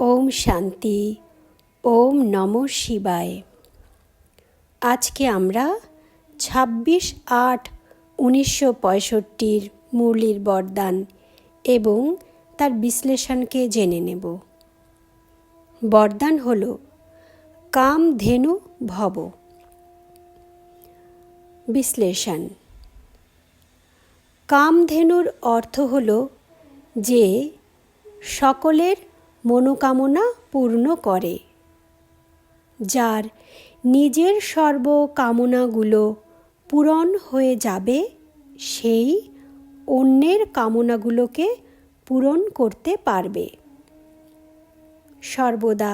ওম শান্তি, ওম নম শিবায়। আজকে আমরা ছাব্বিশ আট উনিশশো পঁয়ষট্টির মুরলির বরদান এবং তার বিশ্লেষণকে জেনে নেব। বরদান হল কাম ধেনু ভব। বিশ্লেষণ। কামধেনুর অর্থ হল যে সকলের মনোকামনা পূর্ণ করে। যার নিজের সর্বকামনাগুলো পূরণ হয়ে যাবে, সেই অন্যের কামনাগুলোকে পূরণ করতে পারবে। সর্বদা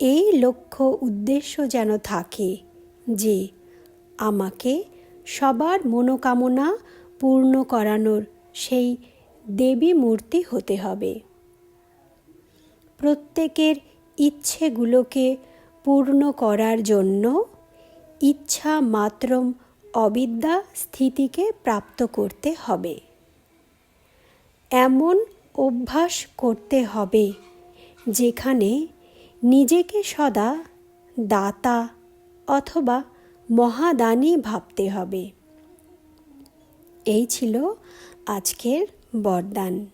এই লক্ষ্য উদ্দেশ্য যেন থাকে যে, আমাকে সবার মনোকামনা পূর্ণ করানোর সেই দেবী মূর্তি হতে হবে। প্রত্যেকের ইচ্ছেগুলোকে পূর্ণ করার জন্য ইচ্ছা মাত্রম অবিদ্যা স্থিতিকে প্রাপ্ত করতে হবে। এমন অভ্যাস করতে হবে যেখানে নিজেকে সদা দাতা অথবা মহাদানী ভাবতে হবে। এই ছিল আজকের বরদান।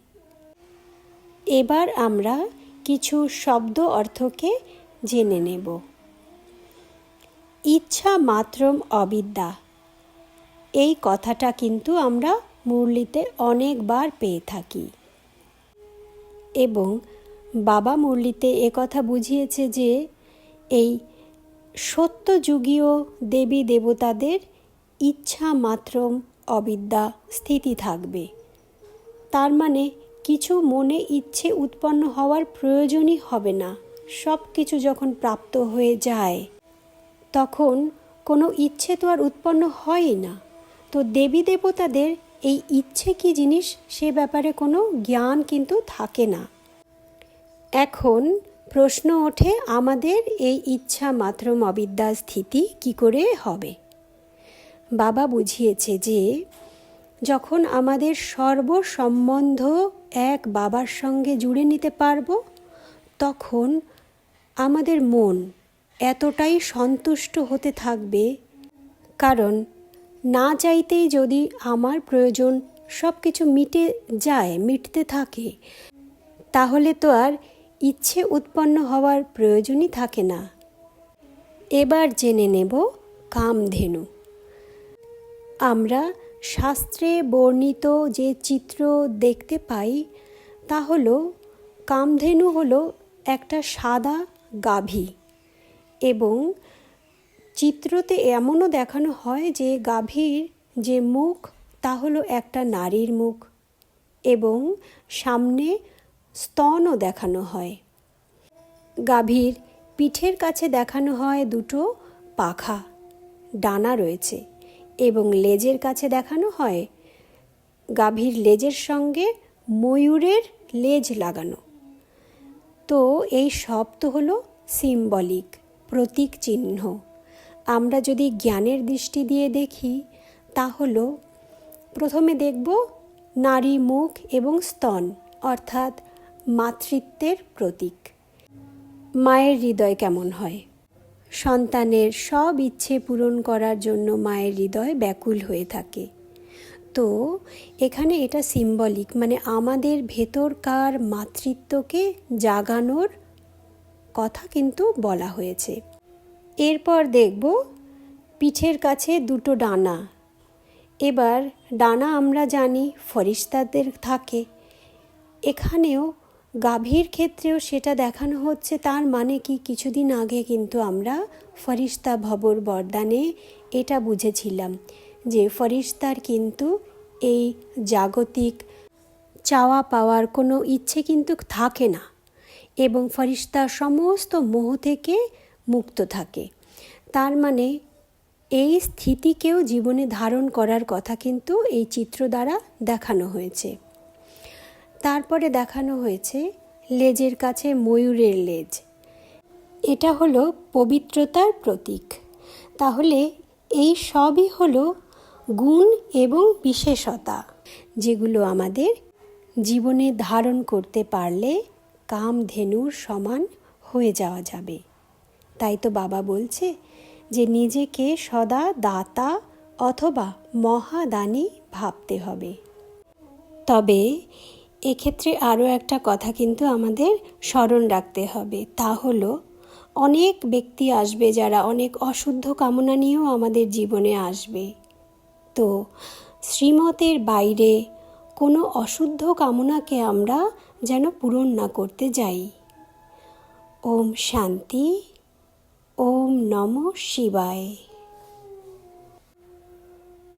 এবার আমরা কিছু শব্দ অর্থকে জেনে নেব। ইচ্ছা মাত্রম অবিদ্যা। এই কথাটা কিন্তু আমরা মুরলিতে অনেকবার পেয়ে থাকি। এবং বাবা মুরলিতে কথা বুঝিয়েছে যে, এই সত্যযুগীয় দেবী দেবতাদের ইচ্ছা মাত্রম অবিদ্যা স্থিতি থাকবে। তার মানে কিছু মনে ইচ্ছে উৎপন্ন হওয়ার প্রয়োজনই হবে না। সব কিছু যখন প্রাপ্ত হয়ে যায়, তখন কোনো ইচ্ছে তো আর উৎপন্ন হয়ই না। তো দেবী দেবতাদের এই ইচ্ছে কি জিনিস, সে ব্যাপারে কোনো জ্ঞান কিন্তু থাকে না। এখন প্রশ্ন ওঠে, আমাদের এই ইচ্ছা মাত্র অবিদ্যা স্থিতি কি করে হবে? বাবা বুঝিয়েছে যে যখন আমাদের সর্বসম্বন্ধ এক বাবার সঙ্গে জুড়ে নিতে পারব, তখন আমাদের মন এতটাই সন্তুষ্ট হতে থাকবে। কারণ না চাইতেই যদি আমার প্রয়োজন সব কিছু মিটে যায়, মিটতে থাকে, তাহলে তো আর ইচ্ছে উৎপন্ন হওয়ার প্রয়োজনই থাকে না। এবার জেনে নেব কামধেনু। আমরা শাস্ত্রে বর্ণিত যে চিত্র দেখতে পাই, তা হলো, কামধেনু হলো একটা সাদা গাভী এবং চিত্রতে এমনও দেখানো হয় যে গাভীর যে মুখ, তা হলো একটা নারীর মুখ এবং সামনে স্তনও দেখানো হয়। গাভীর পিঠের কাছে দেখানো হয় দুটো পাখা, ডানা রয়েছে। এবং লেজের কাছে দেখানো হয়। গাভীর লেজের সঙ্গে ময়ূরের লেজ লাগানো। তো এই তো হলো সিম্বলিক প্রতীক চিহ্ন। আমরা যদি জ্ঞানের দৃষ্টি দিয়ে দেখি তা হলো প্রথমে দেখব নারী মুখ এবং স্তন, অর্থাৎ মাতৃত্বের প্রতীক। মায়ের হৃদয় কেমন হয়? সন্তানের সব ইচ্ছে পূরণ করার জন্য মায়ের হৃদয় ব্যাকুল হয়ে থাকে। তো, এখানে এটা সিম্বলিক মানে আমাদের ভেতরকার মাতৃত্বকে জাগানোর কথা কিন্তু বলা হয়েছে। এরপর দেখব, পিঠের কাছে দুটো ডানা। এবার ডানা আমরা জানি ফরিস্তাদের থাকে। এখানেও গাভীর ক্ষেত্রেও সেটা দেখানো হচ্ছে। তার মানে কি? কিছুদিন আগে কিন্তু আমরা ফরিস্তা ভবর বরদানে এটা বুঝেছিলাম যে ফরিস্তার কিন্তু এই জাগতিক চাওয়া পাওয়ার কোনো ইচ্ছে কিন্তু থাকে না এবং ফরিস্তা সমস্ত মোহ থেকে মুক্ত থাকে। তার মানে এই স্থিতিকেও জীবনে ধারণ করার কথা কিন্তু এই চিত্র দ্বারা দেখানো হয়েছে। তারপরে দেখানো হয়েছে লেজের কাছে ময়ূরের লেজ। এটা হলো পবিত্রতার প্রতীক। তাহলে এই সবই হলো গুণ এবং বিশেষতা, যেগুলো আমাদের জীবনে ধারণ করতে পারলে কামধেনুর সমান হয়ে যাওয়া যাবে। তাই তো বাবা বলছে যে নিজেকে সদা দাতা অথবা মহাদানী ভাবতে হবে। তবে এক্ষেত্রে আরও একটা কথা কিন্তু আমাদের স্মরণ রাখতে হবে। তা হলো, অনেক ব্যক্তি আসবে যারা অনেক অশুদ্ধ কামনা নিয়েও আমাদের জীবনে আসবে। তো, শ্রীমতের বাইরে কোনো অশুদ্ধ কামনাকে আমরা যেন পূরণ না করতে যাই। ওম শান্তি, ওম নম শিবায়।